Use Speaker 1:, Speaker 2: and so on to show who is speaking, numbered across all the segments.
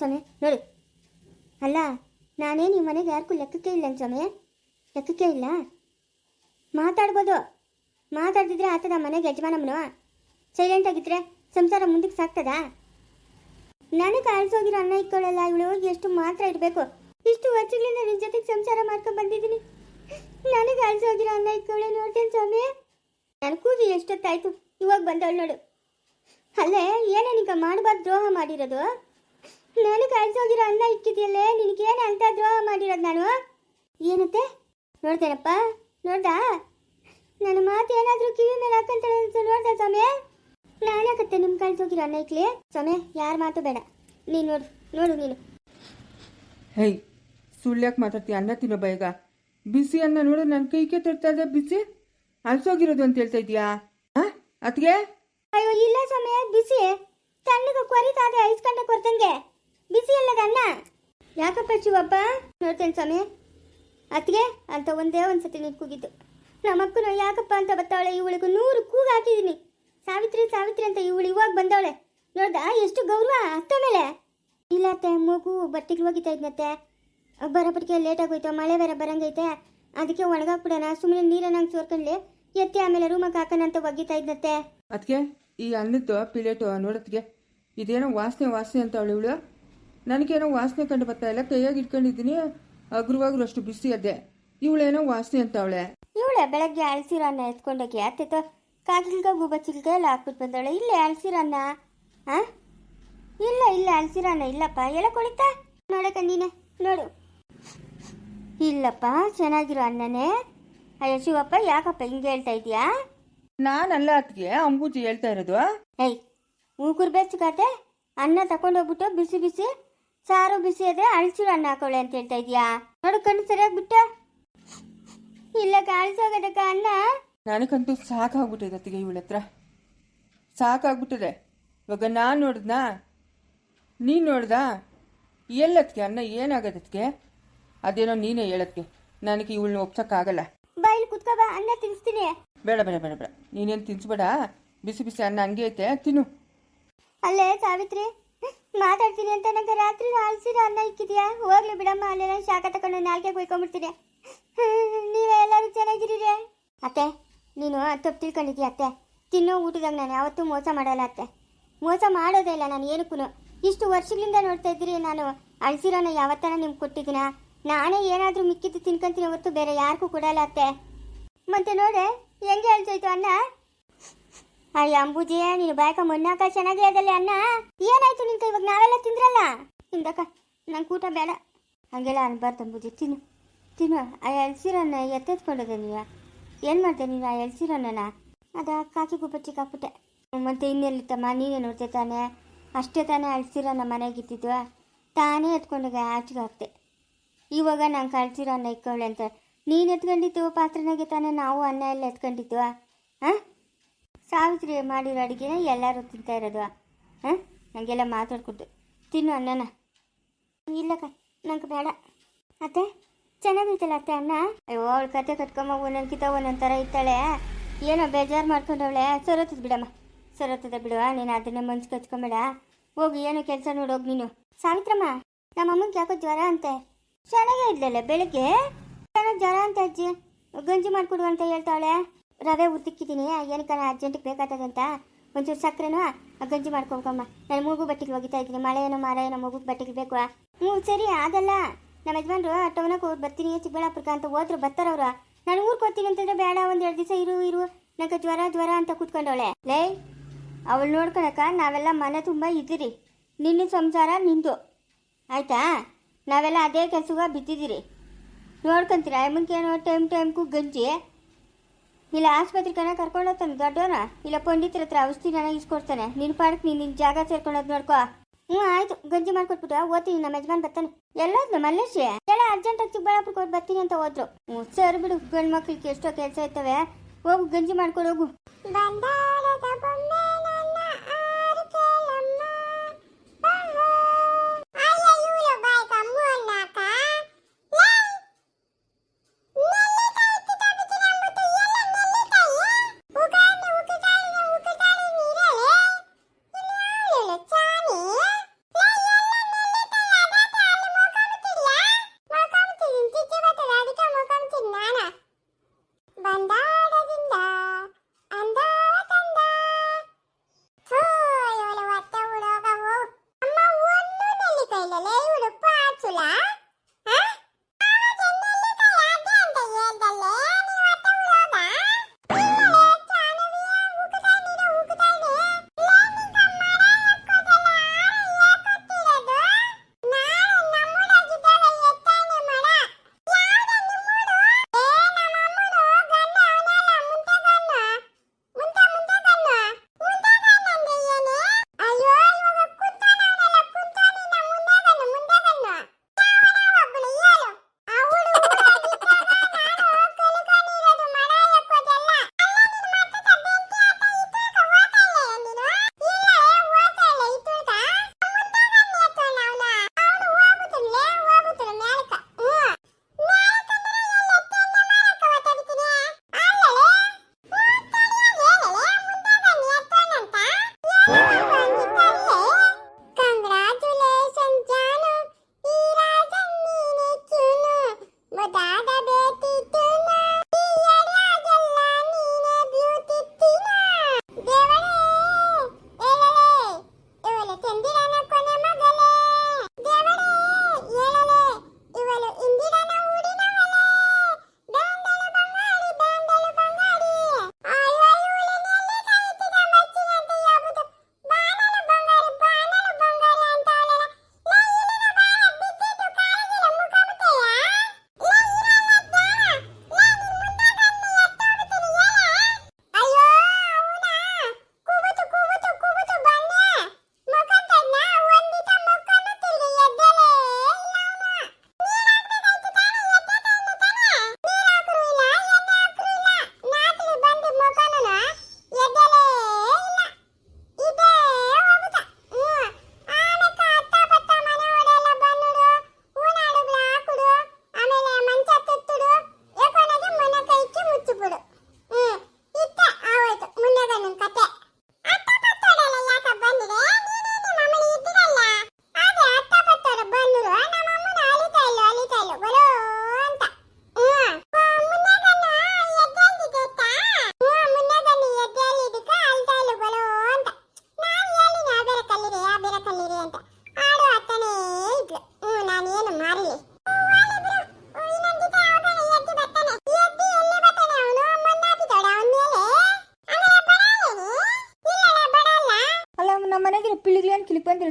Speaker 1: ಸ್ವಾಮಿ ನೋಡಿ. ಅಲ್ಲ, ನಾನೇ ನಿಮ್ಮ ಮನೆಗೆ ಯಾರಿಗೂ ಲೆಕ್ಕಕ್ಕೆ ಇಲ್ಲ ಸ್ವಾಮಿ ಲೆಕ್ಕಕ್ಕೆ ಇಲ್ಲ. ಮಾತಾಡ್ಬೋದು. ಮಾತಾಡ್ತಿದ್ರೆ ಆತದ ಮನೆಗೆ ಯಜಮಾನಮ್ಮನು ಸೈಲೆಂಟ್ ಆಗಿದ್ರೆ ಸಂಸಾರ ಮುಂದಕ್ಕೆ ಸಾಕ್ತದಾ? ನನಗೆ ಕಾಲ್ಸೋಗಿರೋ ಅನ್ನ ಇಟ್ಕೊಳ್ಳಲ್ಲ ಇವಳು ಎಷ್ಟು ಮಾತ್ರ ಇರಬೇಕು ಇಷ್ಟು ವರ್ಷಗಳಿಂದ ನಿನ್ನ ಜೊತೆಗೆ ಸಂಸಾರ ಮಾಡ್ಕೊಂಡು ಬಂದಿದ್ದೀನಿ. ನನಗೆ ಆಲ್ಸೋಗಿರೋ ಅನ್ನ ಇಟ್ಕೊಳ್ಳೆ ನೋಡ್ತೇನೆ ಸ್ವಾಮಿ ನನ್ನ ಕೂಗಿ ಎಷ್ಟೊತ್ತಾಯ್ತು? ಇವಾಗ ಬಂದವಳು ನೋಡು. ಅಲ್ಲೇ, ಏನೇ ನಿಂಗೆ ಮಾಡಬಾರ್ದು ದ್ರೋಹ ಮಾಡಿರೋದು? ನನಗೆ ಅಳ್ಸೋಗಿರೋ ಅನ್ನ ಇಕ್ಕಿದೆಯಲ್ಲೇ? ನಿನಗೇನು ಅಂತ ದ್ರೋಹ ಮಾಡಿರೋದು ನಾನು? ಏನತ್ತೆ? ನೋಡ್ತೇನಪ್ಪ ನೋಡ್ದಾ? ನನ್ನ ಮಾತು ಏನಾದರೂ ಕಿವಿ ಮೇಲೆ ಹಾಕಂತಾಳೆ ಅಂತ ನೋಡ್ದೆ ಸ್ವಾಮಿ? ನಾನಾಕತ್ತೆ ನಿಮ್ಮ ಕಳ್ಸೋಗಿರೋ ಅನ್ನ ಇಕ್ಲಿ? ಸ್ವಾಮಿ ಯಾರ ಮಾತು ಬೇಡ. ನೀನು ನೋಡು ನೋಡು ನೀನು.
Speaker 2: ಹೇಯ್ ಸುಳ್ಳ್ಯಾಕೆ ಮಾತಾಡ್ತೀಯ? ಅನ್ನ ತಿನ್ನೋ ಬೇಗ ಬಿಸಿ ಅನ್ನ ನೋಡು ನನ್ನ ಕೈಗೆ ತರ್ತಾ ಇದೆ ಬಿಸಿ. ಅಲ್ಸೋಗಿರೋದು ಅಂತ ಹೇಳ್ತಾ ಇದೀಯಾ ಅತ್ಗೆ
Speaker 1: ಅಯ್ಯೋ ಇಲ್ಲ ಸ್ವಾಮಿ ಬಿಸಿ. ತಣ್ಣಗೆ ಕೊರಿತಾದೆ ಐಸ್ ಗಂಟೆ ಕೊಡ್ತಂಗೆ ಬಿಸಿ ಅಲ್ಲದ ಅನ್ನ ಯಾಕಪ್ಪ ಶಿವಪ್ಪ? ನೋಡ್ತೇನೆ ಸ್ವಾಮಿ. ಅತ್ತಿಗೆ ಅಂತ ಒಂದೇ ಒಂದು ಸತಿ ನೀನು ಕೂಗಿದ್ದು ನಮ್ಮಕ್ಕನು ಯಾಕಪ್ಪ ಅಂತ ಬರ್ತಾವಳೆ ಇವಳಿಗೂ ನೂರು ಕೂಗು ಹಾಕಿದ್ದೀನಿ. ಸಾವಿತ್ರಿ ಸಾವಿತ್ರಿ ಅಂತ ಇವಳು ಇವಾಗ ಬಂದವಳೆ. ನೋಡ್ದಾ? ಎಷ್ಟು ಗೌರವ ಅತ್ತ ಮೇಲೆ. ಇಲ್ಲ ಅತ್ತೆ, ಮಗು ಬಟ್ಟೆಗೆ ಹೋಗಿತಾ ಇದ್ನತ್ತೆ. ಬರೋಪಟ್ಟಿಗೆ ಲೇಟ್ ಆಗೋಯ್ತು, ಮಳೆ ಬೇರೆ ಬರಂಗೈತೆ. ಅದಕ್ಕೆ ಒಣಗಾಕ್ಬಿಡೋಣ ಸುಮ್ಮನೆ ನೀರನ್ನ ಸೋರ್ಕೊಂಡ್ಲಿ. ಎತ್ತಿ ಆಮೇಲೆ ರೂಮಕ್ಕೆ ಹಾಕೋಣ ಅಂತ ಒಗಿತಾ ಇದ್ನತ್ತೆ.
Speaker 2: ಅದಕ್ಕೆ ಈ ಅನ್ನದ್ದು ಪ್ಲೇಟು ನೋಡತ್ಗೆ ಇದೇನೋ ವಾಸನೆ ವಾಸನೆ ಅಂತ ಅವಳು ಇವಳು. ನನಗೇನೋ ವಾಸನೆ ಕಂಡು ಬರ್ತಾ ಇಲ್ಲ ಕೈಯಾಗಿ ಇಟ್ಕೊಂಡಿದ್ದೀನಿ ಅಗ್ರವಾಗ್ರು ಅಷ್ಟು ಬಿಸಿ ಅದೇ. ಇವಳೇನೋ ವಾಸನೆ ಅಂತ ಅವಳೆ.
Speaker 1: ಇವಳೆ ಬೆಳಗ್ಗೆ ಅಳಸಿರೋ ಅನ್ನ ಎತ್ಕೊಂಡೋಗಿ ಅತ್ತೆತ ಕಾಗಿಲ್ಗ ಗುಬಚಿಲ್ಗ ಎಲ್ಲ ಹಾಕ್ಬಿಟ್ಟು ಬಂದವಳೆ. ಇಲ್ಲೇ ಅಳಸಿರನ್ನ ಆ? ಇಲ್ಲ ಇಲ್ಲ ಅಳಸಿರನ್ನ ಇಲ್ಲಪ್ಪ. ಎಲ್ಲ ಕೊಳಿತಾ? ನೋಡಕ ನೀನೆ ನೋಡು. ಇಲ್ಲಪ್ಪ ಚೆನ್ನಾಗಿರೋ ಅನ್ನನೇ ಅಯ್ಯೋ ಶಿವಪ್ಪ ಯಾಕಪ್ಪ ಹಿಂಗೆ ಹೇಳ್ತಾ ಇದೀಯಾ
Speaker 2: ನಾನಲ್ಲ ಅತ್ಗೆ ಅಂಬೂಜಿ ಹೇಳ್ತಾ ಇರೋದು.
Speaker 1: ಏಯ್ ಮೂಗುರು ಬೆಚ್ಚಗಾತೆ ಅನ್ನ ತಗೊಂಡೋಗ್ಬಿಟ್ಟು ಬಿಸಿ ಬಿಸಿ. ಸಾರು ಬಿಸಿ ಅದೇ ಅಳಸಿರೋ ಅನ್ನ ಹಾಕೊಳ್ಳಿ ಅಂತ ಹೇಳ್ತಾ ಇದೀಯಾ? ನೋಡು ಕಣ್ಣು ಸರಿಯಾಗಿ ಬಿಟ್ಟ. ಇಲ್ಲ ಕಾಣಿಸೋಗದಕ್ಕ ಅನ್ನ.
Speaker 2: ನನಗಂತೂ ಸಾಕಾಗ್ಬಿಟ್ಟಿದೆ ಅತ್ತಿಗೆ ಇವಳ ಹತ್ರ. ಸಾಕಾಗ್ಬಿಟ್ಟಿದೆ. ಇವಾಗ ನಾನು ನೋಡ್ದಾ ನೀನು ನೋಡ್ದಾ? ಎಲ್ಲತ್ಗೆ ಅನ್ನ ಏನಾಗದತ್ಗೆ ಅದೇನೋ ನೀನೇ ಹೇಳತ್ಗೆ ನನಗೆ ಇವಳನ್ನ ಒಪ್ಸೋಕ್ಕಾಗಲ್ಲ.
Speaker 1: ಬಾಯಿಲ್ ಕುತ್ಕೋ ಬಾ ಅನ್ನ ತಿನ್ನಿಸ್ತೀನಿ
Speaker 2: ಬೇಡ ಬೇಡ ಬೇಡ ಬೇಡ. ನೀನೇನು ತಿನ್ಸ್ಬೇಡ? ಬಿಸಿ ಬಿಸಿ ಅನ್ನ ಹಂಗೆ ಐತೆ ತಿನ್ನು.
Speaker 1: ಅಲ್ಲೇ ಸಾವಿತ್ರಿ. ಮಾತಾಡ್ತೀನಿ ಅಂತ ನಂಗೆ ರಾತ್ರಿ ಅಲ್ಸಿರ ಅನ್ನ ಇಕ್ಕಿದ್ಯಾ? ಹೋಗ್ಲಿ ಬಿಡಮ್ಮ, ಅಲ್ಲೆಲ್ಲ ಶಾಖ ತಗೊಂಡು ನಾಲ್ಕೆ ಕುಯ್ಕೊಂಡ್ಬಿಡ್ತೀನಿ. ನೀವೇ ಎಲ್ಲರೂ ಚೆನ್ನಾಗಿರೀರಿ ಅತ್ತೆ, ನೀನು ತಪ್ಪು ತಿಳ್ಕೊಂಡಿದ್ದೀಯ ಅತ್ತೆ? ತಿನ್ನೋ ಊಟದಾಗ ನಾನು ಯಾವತ್ತೂ ಮೋಸ ಮಾಡಲ್ಲ ಅತ್ತೆ. ಮೋಸ ಮಾಡೋದೇ ಇಲ್ಲ ನಾನು ಏನಕ್ಕೂ ಇಷ್ಟು ವರ್ಷಗಳಿಂದ ನೋಡ್ತಾ ಇದ್ದೀರಿ ನಾನು. ಅಳ್ಸಿರೋನ ಯಾವತ್ತಾನ ನಿಮ್ಗೆ ಕೊಟ್ಟಿದ್ದೀನ? ನಾನೇ ಏನಾದರೂ ಮಿಕ್ಕಿದ್ದು ತಿನ್ಕೊಂತೀನಿ ಅವತ್ತು ಬೇರೆ ಯಾರಿಗೂ ಕೊಡಲ್ಲ ಅತ್ತೆ. ಮತ್ತೆ ನೋಡೆ, ಹೆಂಗೆ ಅಳಿಸೋಯ್ತು ಅನ್ನ? ಅಯ್ಯ, ಅಂಬುಜಿ, ನೀನು ಬಾಯಕ ಮೊನ್ನಾಕ ಚೆನ್ನಾಗಿ ಅದಲ್ಲಿ ಅನ್ನ ಏನಾಯ್ತು ನಿಂತ? ಇವಾಗ ನಾವೆಲ್ಲ ತಿಂದ್ರಲ್ಲ? ಹಿಂದಕ್ಕ ನಂಗೆ ಊಟ ಬೇಡ. ಹಂಗೆಲ್ಲ ಅನ್ಬಾರ್ದು ಅಂಬುಜಿ, ತಿನ್ನು. ತಿನ್ನು. ಆ ಎಲ್ಸಿರೋನ ಎತ್ತೆತ್ಕೊಂಡಿದೆ ನೀವು ಏನು ಮಾಡ್ದೆ ನೀನು ಆ ಎಲ್ಸಿರೋನ ಅದ ಕಾಕಿ ಗುಬ್ಬಚ್ಚಿ ಹಾಕ್ಬಿಟ್ಟೆ ಮತ್ತೆ ಇನ್ನೆಲ್ಲಿತ್ತಮ್ಮ? ನೀನೇ ನೋಡ್ತೆ ತಾನೆ. ಅಷ್ಟೇ ತಾನೇ ಅಳ್ಸಿರನ್ನ ಮನೆಗಿತ್ತಿದ್ವು ತಾನೇ ಎತ್ಕೊಂಡಾಗ ಆಚೆಗೆ ಹಾಕ್ತೆ ಇವಾಗ ನಂಗೆ ಕಳ್ಸಿರೋ ಅನ್ನ ಇಕ್ಕೊಳ್ಳೆ ಅಂತ. ನೀನು ಎತ್ಕೊಂಡಿದ್ದು ಪಾತ್ರನಾಗೆ ತಾನೇ ನಾವು ಅನ್ನ ಎಲ್ಲ ಎತ್ಕೊಂಡಿದ್ವಾ ಹಾಂ ಸಾವಿತ್ರಿ ಮಾಡಿರೋ ಅಡುಗೆನ ಎಲ್ಲರೂ ತಿಂತಾ ಇರೋದು. ಹಾಂ? ನನಗೆಲ್ಲ ಮಾತಾಡ್ಕೊಟ್ಟು ತಿನ್ನು ಅನ್ನನ ಇಲ್ಲಕ್ಕ ನಂಗೆ ಬೇಡ. ಅತ್ತೆ ಚೆನ್ನಾಗಿತ್ತಲ್ಲ ಅತ್ತೆ ಅಣ್ಣ? ಅಯ್ಯೋ, ಅವಳು ಕತೆ ಕಟ್ಕೊಂಬ ಒಂದೊಂದು ಕಿತ ಒಂದೊಂದು ಥರ ಇತ್ತಾಳೆ ಏನೋ ಬೇಜಾರು ಮಾಡ್ಕೊಂಡವಳೆ. ಸೊರತದ ಬಿಡಮ್ಮ. ಸೊರತದ ಬಿಡುವ, ನೀನು ಅದನ್ನೇ ಮನ್ಸು ಕಚ್ಕೊಂಬೇಡ. ಹೋಗಿ, ಏನೋ ಕೆಲಸ ನೋಡೋಗಿ ನೀನು. ಸಾವಿತ್ರಮ್ಮ, ನಮ್ಮ ಯಾಕೋ ಜ್ವರ ಅಂತೆ? ಚೆನ್ನಾಗೇ ಇದ್ಲಲ್ಲ ಬೆಳಗ್ಗೆ? ಚೆನ್ನಾಗಿ ಜ್ವರ ಅಂತ ಅಜ್ಜಿ. ಗಂಜಿ ಮಾಡಿಕೊಡು ಅಂತ ಹೇಳ್ತಾಳೆ. ರವೆ ಉದ್ದಿಕ್ಕಿದ್ದೀನಿ. ಏನಕ್ಕನ ಅರ್ಜೆಂಟಿಗೆ ಬೇಕಾಗ್ತದಂತ ಒಂಚೂರು ಸಕ್ಕರೆನೂ ಗಂಜಿ ಮಾಡ್ಕೊಂಬಮ್ಮ ನಾನು ಮೂಗು ಬಟ್ಟೆಗೆ ಹೋಗಿತಾ ಇದ್ದೀನಿ. ಮಳೆ ಏನೋ ಮಾರ ಏನೋ ಮಗು ಬಟ್ಟೆಗೆ ಬೇಕು. ಹ್ಞೂ, ಸರಿ, ಆಗಲ್ಲ. ನಮ್ಮ ಯಜಮಾನ್ರು ಟೌನಕ್ಕೆ ಹೋಗಿ ಬರ್ತೀನಿ, ಚಿಕ್ಕಬಳ್ಳಾಪುರಕ್ಕೆ ಅಂತ ಹೋದ್ರು, ಬರ್ತಾರವ್ರು. ನಾನು ಊರಿಗೆ ಹೋಗ್ತೀನಿ ಅಂತಂದ್ರೆ ಬೇಡ, ಒಂದು ಎರಡು ದಿವಸ ಇರು ಇರು. ನಂಗೆ ಜ್ವರ ಜ್ವರ ಅಂತ ಕೂತ್ಕೊಂಡವಳೆ. ಲೈ, ಅವಳು ನೋಡ್ಕೊಳಕ ನಾವೆಲ್ಲ ಮನೆ ತುಂಬ ಇದ್ದೀರಿ. ನಿನ್ನ ಸಂಸಾರ ನಿಂದು. ಆಯ್ತಾ? ನಾವೆಲ್ಲ ಅದೇ ಕೆಲಸಗ ಬಿದ್ದಿದ್ದೀರಿ. ನೋಡ್ಕೊಂತೀರ? ಅಮ್ಮನ್ಕೇನೋ ಟೈಮ್, ಟೈಮ್ಗೂ ಗಂಜಿ. ಇಲ್ಲ ಆಸ್ಪತ್ರೆ ಕಣ ಕರ್ಕೊಂಡು ಹೋಗ್ತಾನೆ ದೊಡ್ಡವನ? ಇಲ್ಲ ಪಂಡಿತರ ಹತ್ರ ಔಷಧಿ ನನಗೆ ಇಸ್ಕೊಡ್ತಾನೆ ನಿನ್ನ ಪಾಡಕ್ಕೆ ನೀನು ನಿನ್ನ ಜಾಗ ಸೇರ್ಕೊಂಡೋದು ನೋಡ್ಕೋ. ಹ್ಞೂ, ಆಯ್ತು. ಗಂಜಿ ಮಾಡ್ಕೊಟ್ಬಿಟ್ಟು ಓದ್ತೀನಿ, ನಮ್ಮ ಯಜಮಾನ್ ಬರ್ತಾನೆ. ಎಲ್ಲೋದ್ಲು ಮಲ್ಲೇಶಿ? ಎಲ್ಲ ಅರ್ಜೆಂಟಾಗಿ ಚಿಕ್ಕಬಳ್ಳಾಪುರಕ್ಕೆ ಹೋಗಿ ಬರ್ತೀನಿ ಅಂತ ಹೋದ್ರು. ಹ್ಞೂ, ಸರಿ ಬಿಡು. ಗಂಡು ಮಕ್ಳಿಗೆ ಎಷ್ಟೋ ಕೆಲಸ ಇರ್ತವೆ. ಹೋಗು, ಗಂಜಿ ಮಾಡ್ಕೊಂಡು ಹೋಗು.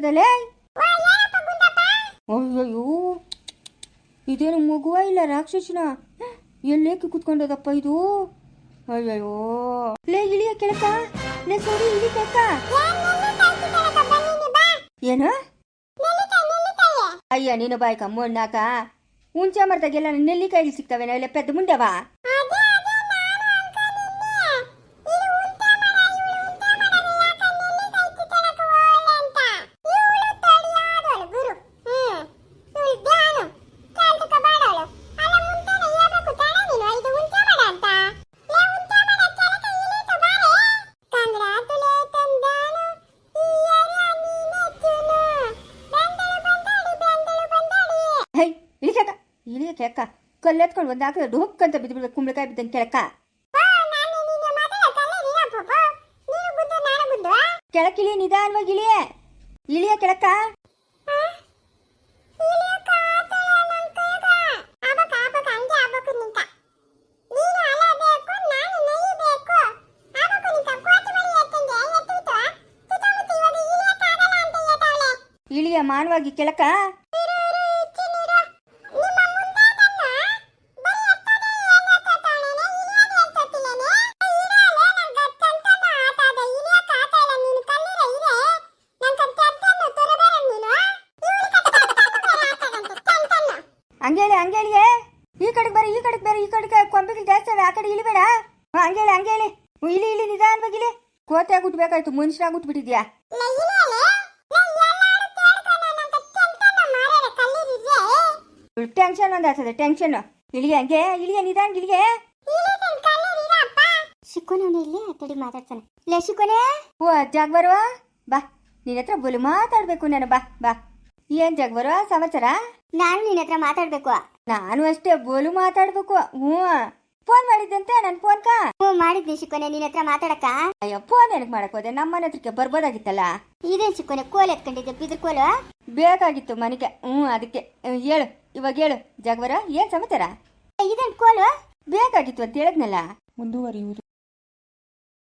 Speaker 2: ಪಿಳಿಗ್ಲೇನು ಅಯ್ಯೋ ಇದೇನು ಮಗುವ ಇಲ್ಲ ರಾಕ್ಷಸನ? ಎಲ್ಲೇಕೆ ಕುತ್ಕೊಂಡದಪ್ಪ ಇದು? ಅಯ್ಯಯ್ಯೋ. ಲೇ, ಇಳಿಯ ಕೆಳಕ. ಲೇ, ಸೋರಿ ಇಳಿ ಕೆಳಕ. ಏನು? ಅಯ್ಯ, ನೀನು ಬಾಯ್ಕ ಮೂರ್ನಾಕ ಹುಂಚೆ ಮರದಾಗೆಲ್ಲ ನೆಲ್ಲಿಕಾಯಿ ಸಿಗ್ತವೆ ನಾವೆಲ್ಲ ಪೆದ್ದ ಮುಂದೆವಾ ಹೈ ಇಳಿ ಕೇಕ ಇಳಿ ಕೆಳಕ ಕಲ್ಲೆತ್ಕೊಂಡು ಒಂದು ಹಾಕಿದ್ರೆ ಢುಕ್ ಅಂತ ಬಿದ್ದು ಬಿಡ್ಬೇಕು ಕುಂಬಳಕಾಯಿ ಬಿದ್ದಂಗೆ ಕೆಳಕ ಕೆಳಕಿಳಿ ನಿಧಾನವಾಗಿ ಇಳಿಯ ಇಳಿಯ ಕೆಳಕ ಇಳಿಯ ಮಾನವಾಗಿ ಕೆಳಕ ಹಂಗೇಳಿ ಹಂಗೇಳಿಯೇ ಈ ಕಡೆಗೆ ಬರ್ರಿ ಈ ಕಡೆಗೆ ಬರ್ರಿ ಈ ಕಡೆಗೆ ಕೊಂಬೆಗಳು ಜಾಸ್ತಿ ಅವೆ ಆ ಕಡೆ ಇಳಿಬೇಡ ಹ್ಞೂ ಹಂಗೇಳಿ ಹಂಗೇಳಿ ಇಲ್ಲಿ ಇಲ್ಲಿ ಇಳಿ ನಿಧಾನವಾಗಿ ಇಳಿ ಕೋತೆ ಆಗುಟ್ಬೇಕಾಯ್ತು ಮನುಷ್ಯನಾಗಿ ಬಿಟ್ಬಿಟ್ಟಿದ್ಯಾ ಟೆನ್ಷನ್ ಒಂದಾಗ್ತದೆ ಟೆನ್ಷನ್. ಇಲ್ಲಿಗೆ ಹಂಗೆ ಇಳಿಯ ನಿಧಾನ ಇಳಿಗೆ
Speaker 1: ಶಿಕ್ಕೋನವನು ಇಲ್ಲಿ ತಡಿ ಮಾತಾಡ್ತಾನೆ. ಲೇ ಶಿಕೋನೆ
Speaker 2: ಓ ಜಾಗ ಬರುವ ಬಾ ನಿನ್ನ ಹತ್ರ ಬಲು ಮಾತಾಡ್ಬೇಕು ನಾನು ಬಾ ಬಾ. ಏನ್ ಜಗ ಬರೋ ಸಮಾಚಾರ?
Speaker 1: ನಾನು ನಿನ್ನ ಹತ್ರ ಮಾತಾಡ್ಬೇಕು.
Speaker 2: ನಾನು ಅಷ್ಟೇ ಬೋಲು ಮಾತಾಡ್ಬೇಕು. ಹ್ಞೂ. ಫೋನ್ ಮಾಡಿದ್ದಂತೆ ನನ್ ಫೋನ್ ಕಾ
Speaker 1: ಹ್ಞೂ ಮಾಡಿದ್ನಿ ಶಿಕೋನೆ ನಿನ್ನ ಹತ್ರ ಮಾತಾಡಕ
Speaker 2: ಅಯ್ಯೋ ಫೋನ್ ಏನಕ್ಕೆ ಮಾಡಕ್ ಹೋದೆ? ನಮ್ಮ ಮನೆ ಹತ್ರಕ್ಕೆ ಬರ್ಬೋದಾಗಿತ್ತಲ್ಲ?
Speaker 1: ಇದೇನ್ ಶಿಕ್ಕೋನೆ ಕೋಲ್ ಎತ್ಕೊಂಡಿದ್ದೆ ಬಿದ್ರ ಕೋಲು. ಬೇಕಾಗಿತ್ತು ಮನೆಗೆ. ಹ್ಮ್ ಅದಕ್ಕೆ. ಹ್ಮ್, ಹೇಳು ಇವಾಗ ಹೇಳು. ಜಾಗವರ ಏನ್ ಸಮಾಚಾರ?
Speaker 3: ಇದೇನ್ ಕೋಲು?
Speaker 1: ಬೇಕಾಗಿತ್ತು ಅಂತ ಹೇಳಿದ್ನಲ್ಲ?
Speaker 4: ಮುಂದುವರಿಯುವುದು.